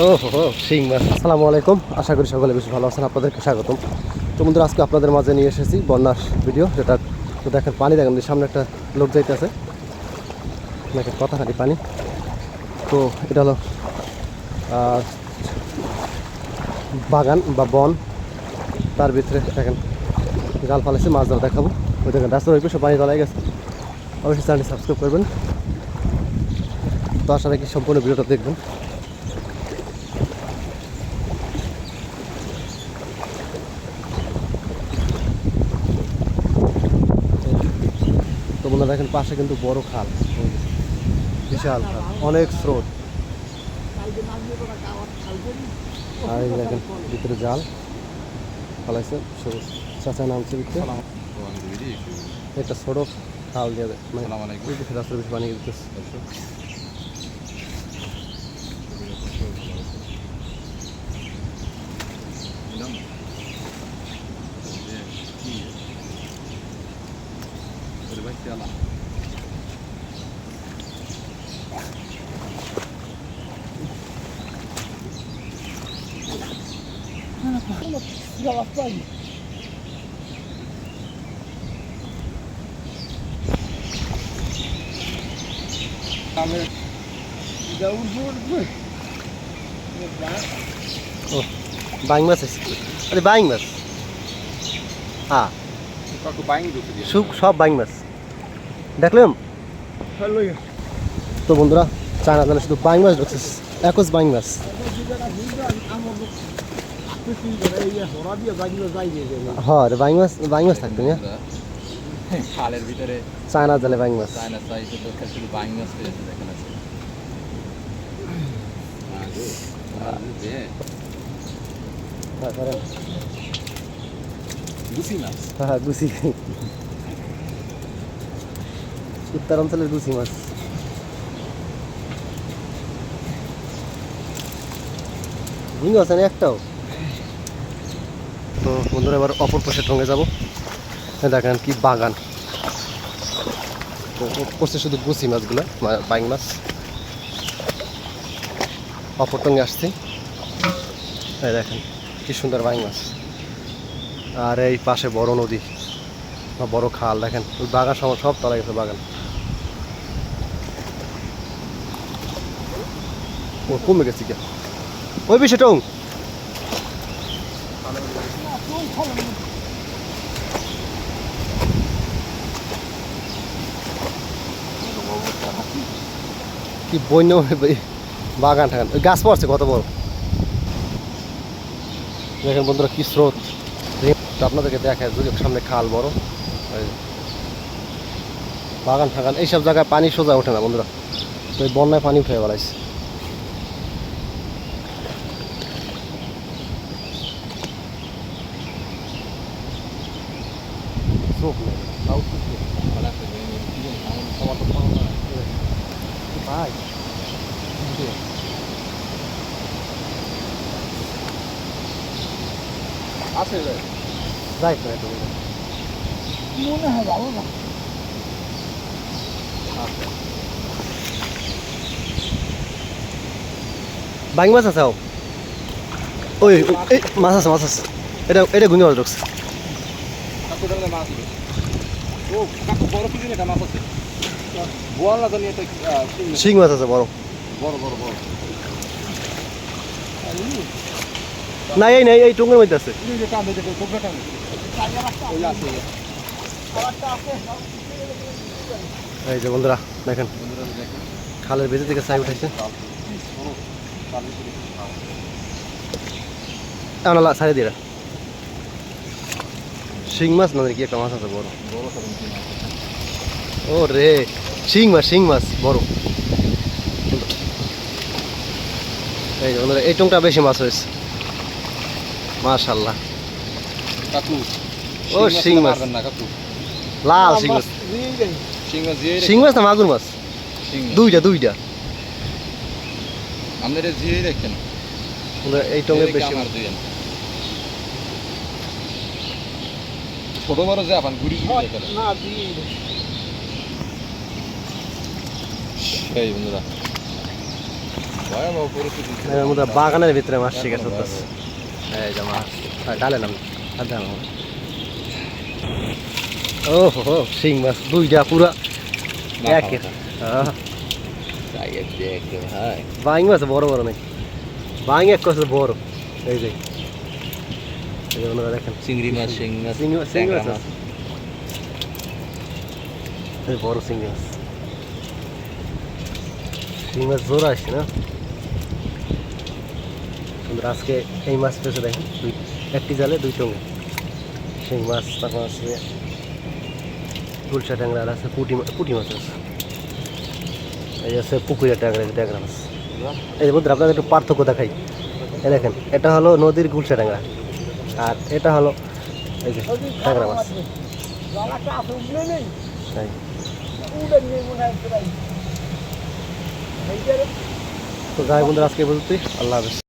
ও হো আসসালামু আলাইকুম। আশা করি সকলে বেশি ভালো আছেন। আপনাদেরকে স্বাগতম। তো বন্ধুরা, আজকে আপনাদের মাঝে নিয়ে এসেছি বন্যার ভিডিও। যেটা তো দেখেন, পানি দেখেন সামনে একটা লোক যাইতেছে। দেখেন কথাখানি পানি। তো এটা হলো বাগান বা বন। তার ভিতরে দেখেন, জাল ফালাইছে মাছ ধরা দেখাবো। ওই দেখেন, রাস্তার পাশে পানি তলায় গেছে। অবশ্যই চ্যানেলটি সাবস্ক্রাইব করবেন। তো আশা রাখি সম্পূর্ণ ভিডিওটা দেখবেন। বন্ধুরা দেখেন পাশে কিন্তু বড় খাল। বিশাল খাল। অনেক স্রোত। আর এই দেখেন ভিতরে জাল। ফালাইছে সবুজ চাচা নামছে ভিতরে। একটা ছোট খাল দিয়ে। মানে বানিয়ে দিতে ওই যে রাস্তার বেশি পানি দিতেছে ও বাইং মাছ আছে আরে বাইং মাছ হ্যাঁ সব সব বাইং মাছ দেখলাম তো বন্ধুরা চায়না জানে শুধু বাইং মাছ ঢুকছে একজ বাইং মাছ। হ্যাঁ রে বাইং মাছ বাইং মাছ থাকবে না? খালের ভিতরে চায়না জালে বাইং মাছ। চায়না সাইজে তো শুধু বাইং মাছ পেয়েছে দেখেন আছে। মাছ। হ্যাঁ গুছি। উত্তরাঞ্চলের গুছি মাছ। ঝিঙ্গা আছে না একটাও? তো বন্ধুরা, এবার অপর পাশে টঙ্গে যাব। দেখেন কি বাগান। তো করছে শুধু গুছি মাছগুলো বাইং মাছ। অপর টঙ্গে আসছি। দেখেন, কি সুন্দর বাইং মাছ। আর এই পাশে বড় নদী বড় খাল, দেখেন, ওই বাগান সব তলা গেছে বাগান। ও কমে গেছে কে ওই বেশি টং। কি বন্য বাগান ওই গাছ পড়ছে কত বড়? দেখেন বন্ধুরা কি স্রোত। আপনাদেরকে দেখায় যদি সামনে খাল বড়। বাগান ঠাগান, এইসব জায়গায় পানি সোজা ওঠে না বন্ধুরা। তো বন্যায় পানি উঠে বেড়াইছে। চোখ নেই, আছে যাই তো একটু মনে হয় ভালো না বাং মাছ আছে। ওই মাছ আছে মাছ আছে। এটা এটা গুনি মাছ ঢুকছে ধরনের মাছ দিবে ও কাকু বড় কি এটা? মাছ আছে বোয়াল না জানি এটা শিং- মাছ। আছে বড়। বড় বড় বড়। না এই নাই এই টুঙ্গের মধ্যে আছে। এই যে বন্ধুরা দেখেন। খালের ভেতর থেকে সাই আনালা সারি দিয়ে শিং মাছ না কি একটা মাছ আছে বড়? ও রে শিং মাছ শিং মাছ বড়। এই যে বন্ধুরা এই টুংটা বেশি মাছ হয়েছে মাশাল্লাহ ও, শিং মাছ। লাল শিং মাছ শিং মাছ মাছ না মাগুর মাছ? দুইটা দুইটা। আমাদের এই টঙ্গে বেশি আমার দুইজন। ছোট বড় যে আপান ঘুরি ঘুরি না দিয়ে এই বন্ধুরা বাগানের ভিতরে মাছ শিকার চলতেছে। এই যে মাছ। ডালে নাম। ও হো শিং মাছ। দুইটা পুরা ভাই বাইং মাছ বড় বড় নাকি? বাইং এক বড়। এই যে। দেখেন। চিংড়ি মাছ শিং মাছ চিংড়ি মাছ চিংড়ি মাছ বড় চিংড়ি মাছ। চিংড়ি মাছ জোর আসছে না? সুন্দর আজকে এই মাছ পেয়েছে দেখেন দুই একটি জালে দুই টঙ্গে। শিং মাছ তারপর আছে। তুলসা ট্যাংরা আর আছে পুটি পুটি মাছ আছে। এই আছে পুকুরের ট্যাংরা ট্যাংরা মাছ। এই যে বন্ধুরা আপনাদের একটু পার্থক্য দেখাই। দেখেন এটা হলো নদীর গুলশা ট্যাংরা। আর এটা হলো এই যে ট্যাংরা মাছ। তো যাই বন্ধুরা আজকে বলতে আল্লাহ হাফেজ।